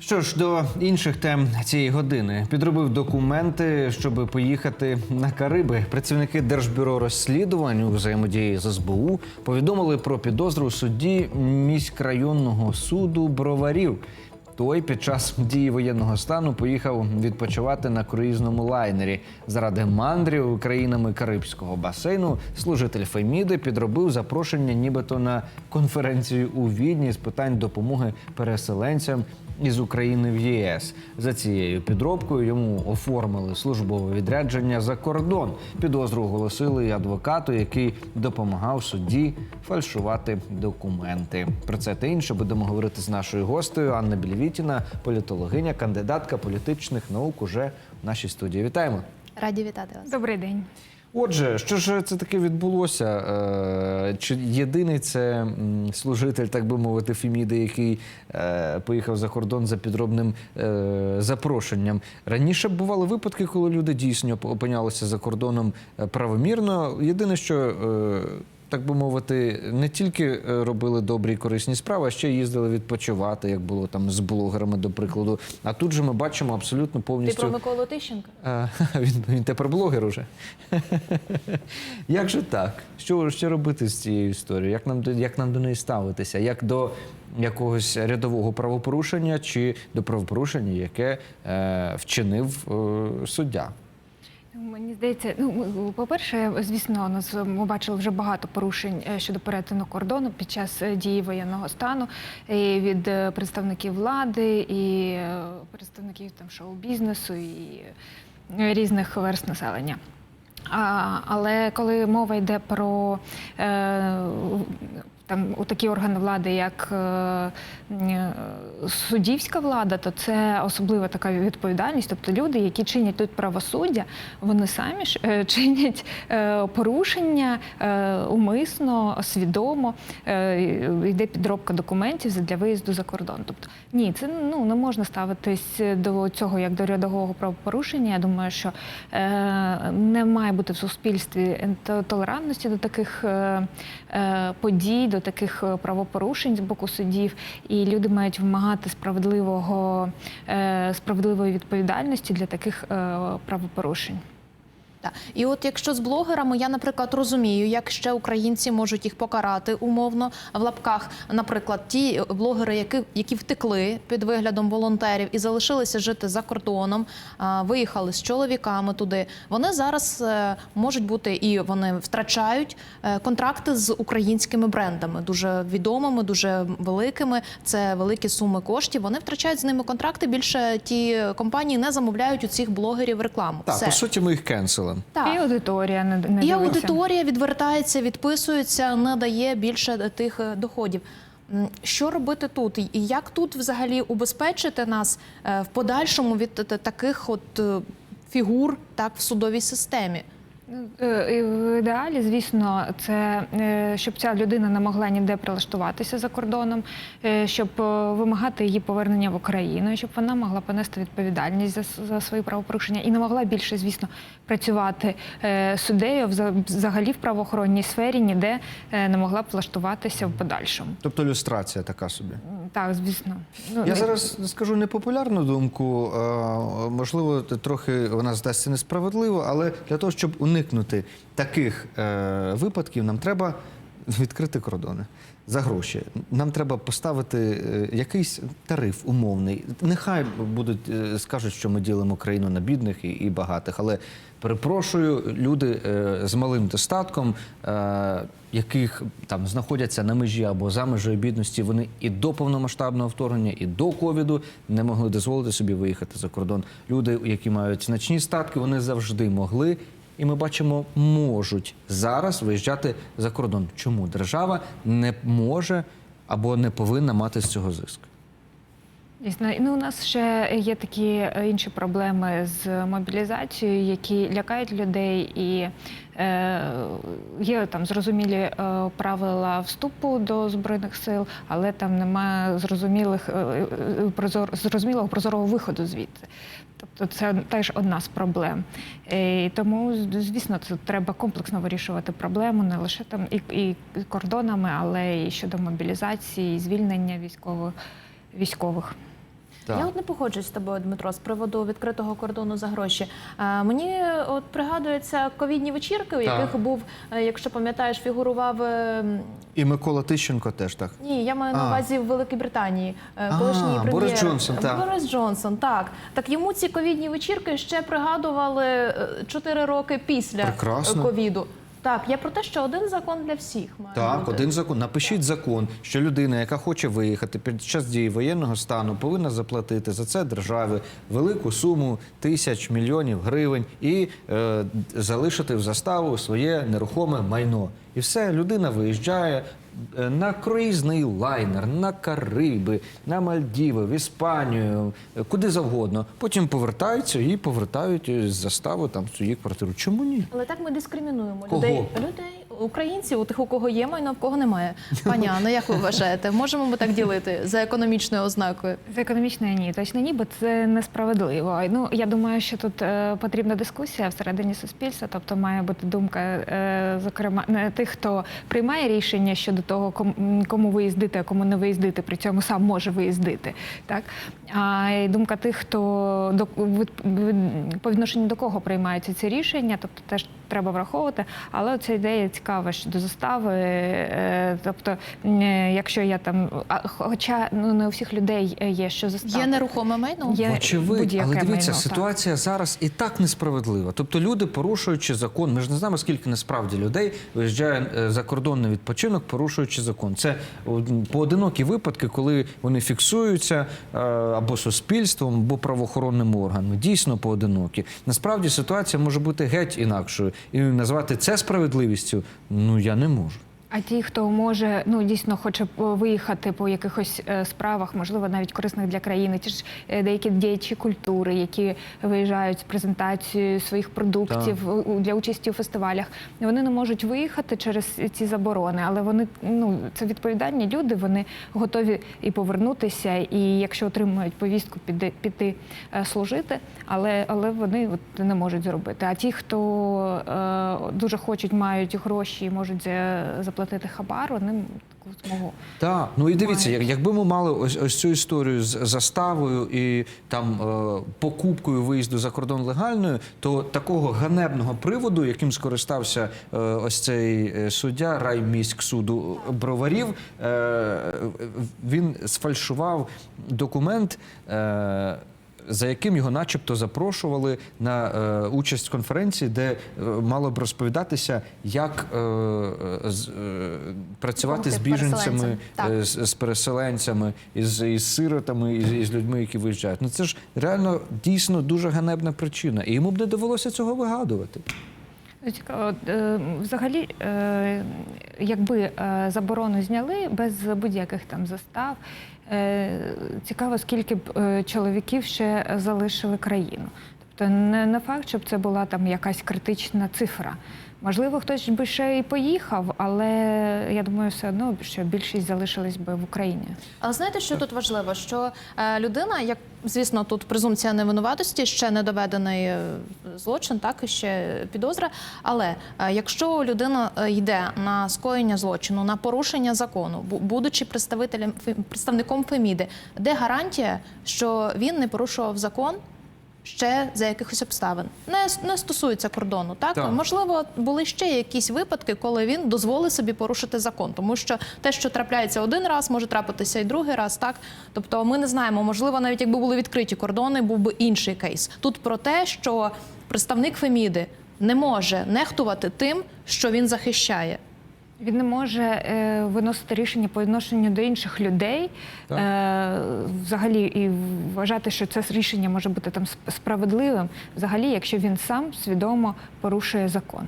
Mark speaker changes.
Speaker 1: Що ж, до інших тем цієї години підробив документи, щоб поїхати на Кариби. Працівники Держбюро розслідувань у взаємодії з СБУ повідомили про підозру судді міськрайонного суду броварів. Той під час дії воєнного стану поїхав відпочивати на круїзному лайнері. Заради мандрів країнами Карибського басейну служитель Феміди підробив запрошення, нібито на конференцію у Відні з питань допомоги переселенцям із України в ЄС. За цією підробкою йому оформили службове відрядження за кордон. Підозру оголосили і адвокату, який допомагав судді фальшувати документи. Про це та інше будемо говорити з нашою гостею Анна Білівітіна, політологиня, кандидатка політичних наук. Уже в нашій студії. Вітаємо.
Speaker 2: Раді вітати вас.
Speaker 3: Добрий день.
Speaker 1: Отже, що ж це таке відбулося? Е, Чи єдиний це служитель, так би мовити, Феміди, який е, поїхав за кордон за підробним е, запрошенням? Раніше бували випадки, коли люди дійсно опинялися за кордоном правомірно. Єдине, що так би мовити, не тільки е, робили добрі і корисні справи, а ще їздили відпочивати, як було там з блогерами, до прикладу. А тут же ми бачимо абсолютно повністю.
Speaker 2: Ти про Миколу Тищенка?
Speaker 1: А, він, він тепер блогер уже. Як же так? Що, що робити з цією історією? Як нам, як нам до неї ставитися? Як до якогось рядового правопорушення чи до правопорушення, яке е, вчинив е, суддя?
Speaker 3: Мені здається, ну по-перше, звісно, нас ми бачили вже багато порушень е, щодо перетину кордону під час е, дії воєнного стану і від е, представників влади, і представників там шоу-бізнесу, і різних верст населення. А, але коли мова йде про е, там у такі органи влади, як е, е, суддівська влада, то це особлива така відповідальність. Тобто люди, які чинять тут правосуддя, вони самі ж е, чинять порушення умисно, свідомо. Йде підробка документів для виїзду за кордон. Тобто ні, це ну не можна ставитись до цього як до рядового правопорушення. Я думаю, що не має бути в суспільстві толерантності до таких подій, до таких е, правопорушень з боку судів, і люди мають вимагати справедливого е, справедливої відповідальності для таких е, правопорушень.
Speaker 2: Так. І от якщо з блогерами, я, наприклад, розумію, як ще українці можуть їх покарати умовно в лапках. Наприклад, ті блогери, які, які втекли під виглядом волонтерів і залишилися жити за кордоном, виїхали з чоловіками туди. Вони зараз е, можуть бути і вони втрачають е, контракти з українськими брендами, дуже відомими, дуже великими. Це великі суми коштів. Вони втрачають з ними контракти. Більше ті компанії не замовляють у цих блогерів рекламу.
Speaker 1: Так,
Speaker 2: Все.
Speaker 1: по суті, ми їх кенсели.
Speaker 2: Так.
Speaker 3: І аудиторія не, не
Speaker 2: І аудиторія відвертається, відписується, не дає більше тих е, доходів. Що робити тут? І як тут взагалі убезпечити нас е, в подальшому від таких от е, фігур так в судовій системі?
Speaker 3: Е, і В ідеалі, звісно, це е, щоб ця людина не могла ніде прилаштуватися за кордоном, е, щоб е, вимагати її повернення в Україну, щоб вона могла понести відповідальність за, за свої правопорушення і не могла більше, звісно, працювати е, суддею вза- взагалі в правоохоронній сфері, ніде е, не могла б влаштуватися в подальшому.
Speaker 1: Тобто люстрація така собі.
Speaker 3: Так, звісно. Ну,
Speaker 1: Я
Speaker 3: не-
Speaker 1: зараз скажу непопулярну думку. Можливо, трохи вона здасться несправедливо, але для того, щоб уникнути таких е, випадків, нам треба відкрити кордони за гроші. Нам треба поставити е, якийсь тариф умовний. Нехай будуть е, скажуть, що ми ділимо країну на бідних і, і багатих, але перепрошую, люди е, з малим достатком, яких там знаходяться на межі або за межею бідності, вони і до повномасштабного вторгнення, і до ковіду не могли дозволити собі виїхати за кордон. Люди, які мають значні статки, вони завжди могли. І ми бачимо, можуть зараз виїжджати за кордон. Чому держава не може або не повинна мати з цього зиск?
Speaker 3: Дійсно, ну у нас ще є такі е, інші проблеми з мобілізацією, які лякають людей, і е, є там зрозумілі е, правила вступу до збройних сил, але там немає зрозумілих е, е, прозор, зрозумілого прозорого виходу звідти. Тобто це теж одна з проблем. Е, І тому, звісно, це треба комплексно вирішувати проблему не лише там і, і кордонами, але і щодо мобілізації, і звільнення військових військових.
Speaker 1: Так.
Speaker 2: Я от не погоджуюсь з тобою, Дмитро, з приводу відкритого кордону за гроші. Е, мені от пригадуються ковідні вечірки, у
Speaker 1: Так.
Speaker 2: яких був, е, якщо пам'ятаєш, фігурував. е,
Speaker 1: І Микола Тищенко теж так.
Speaker 2: Ні, я маю на увазі в Великій Британії.
Speaker 1: А,
Speaker 2: Колишній
Speaker 1: Борис Джонсон, так.
Speaker 2: Борис Джонсон, так. Так йому ці ковідні вечірки ще пригадували е, чотири роки після
Speaker 1: Прекрасно.
Speaker 2: ковіду. Так, я про те, що один закон для всіх має
Speaker 1: Так,
Speaker 2: бути.
Speaker 1: один закон. Напишіть закон, що людина, яка хоче виїхати під час дії воєнного стану, повинна заплатити за це державі велику суму тисяч мільйонів гривень і е, залишити в заставу своє нерухоме майно. І все, людина виїжджає на круїзний лайнер, на Кариби, на Мальдіви, в Іспанію, е, куди завгодно. Потім повертаються і повертають з застави там в свою квартиру. Чому ні?
Speaker 2: Але так ми дискримінуємо
Speaker 1: Кого?
Speaker 2: людей, людей, українців, у тих, у кого є майно, в кого немає. Пані Анно, як ви вважаєте, можемо ми так ділити за економічною ознакою?
Speaker 3: З економічної ні, точно ні, бо це несправедливо. Ну я думаю, що тут е, потрібна дискусія всередині суспільства, тобто має бути думка, е, зокрема, не тих, хто приймає рішення щодо того, кому, кому виїздити, а кому не виїздити, при цьому сам може виїздити. Так а й думка тих, хто до по відношенню до кого приймаються ці рішення, тобто теж треба враховувати. Але ця ідея цікава щодо застави. е, Тобто, е, якщо я там, а, хоча ну не у всіх людей є що застава.
Speaker 2: Є нерухоме майно?
Speaker 3: Є
Speaker 1: Очевидь, але дивіться,
Speaker 3: майно, так.
Speaker 1: ситуація зараз і так несправедлива. Тобто люди, порушуючи закон, ми ж не знаємо, скільки насправді людей виїжджає е, за кордон на відпочинок, порушуючи закон. Це поодинокі випадки, коли вони фіксуються е, або суспільством, або правоохоронними органами. Дійсно поодинокі. Насправді ситуація може бути геть інакшою, і назвати це справедливістю ну я не можу.
Speaker 3: А ті, хто може ну дійсно хоче виїхати по якихось е, справах, можливо, навіть корисних для країни, ті ж е, деякі діячі культури, які виїжджають з презентацією своїх продуктів у- для участі у фестивалях, вони не можуть виїхати через ці заборони, але вони ну це відповідальні люди. Вони готові і повернутися, і якщо отримують повістку, піти піти е, служити, але але вони от не можуть зробити. А ті, хто е, дуже хочуть, мають гроші і можуть е, заплатити хабар, вони таку змогу.
Speaker 1: Так, ну і дивіться, як- якби ми мали ось, ось цю історію з заставою і там е, покупкою виїзду за кордон легальною, то такого ганебного приводу, яким скористався е, ось цей е, суддя райміськсуду броварів, е, він сфальшував документ. Е, за яким його, начебто, запрошували на е, участь в конференції, де е, мало б розповідатися, як е, е, з, е, працювати з біженцями, е, з, з переселенцями, із, із сиротами, із, із людьми, які виїжджають. Ну це ж реально дійсно дуже ганебна причина, і йому б не довелося цього вигадувати.
Speaker 3: Цікаво, е, взагалі, е, якби е, заборону зняли без будь-яких там застав, цікаво, скільки б чоловіків ще залишили країну. Тобто не факт, щоб це була там якась критична цифра. Можливо, хтось би ще і поїхав, але я думаю, все одно, що більшість залишились би в Україні.
Speaker 2: Але знаєте, що тут важливо? Що е, людина, як звісно, тут презумпція невинуватості, ще не доведений е, злочин, так і ще підозра. Але е, якщо людина йде на скоєння злочину, на порушення закону, будучи представителем представником Феміди, де гарантія, що він не порушував закон? Ще за якихось обставин не, не стосується кордону, так?
Speaker 1: Так.
Speaker 2: можливо, були ще якісь випадки, коли він дозволив собі порушити закон, тому що те, що трапляється один раз, може трапитися і другий раз, так тобто ми не знаємо, можливо, навіть якби були відкриті кордони, був би інший кейс. Тут про те, що представник Феміди не може нехтувати тим, що він захищає.
Speaker 3: Він не може е, виносити рішення по відношенню до інших людей,
Speaker 1: Так.
Speaker 3: е, взагалі, і вважати, що це рішення може бути там сп- справедливим, взагалі, якщо він сам свідомо порушує закон.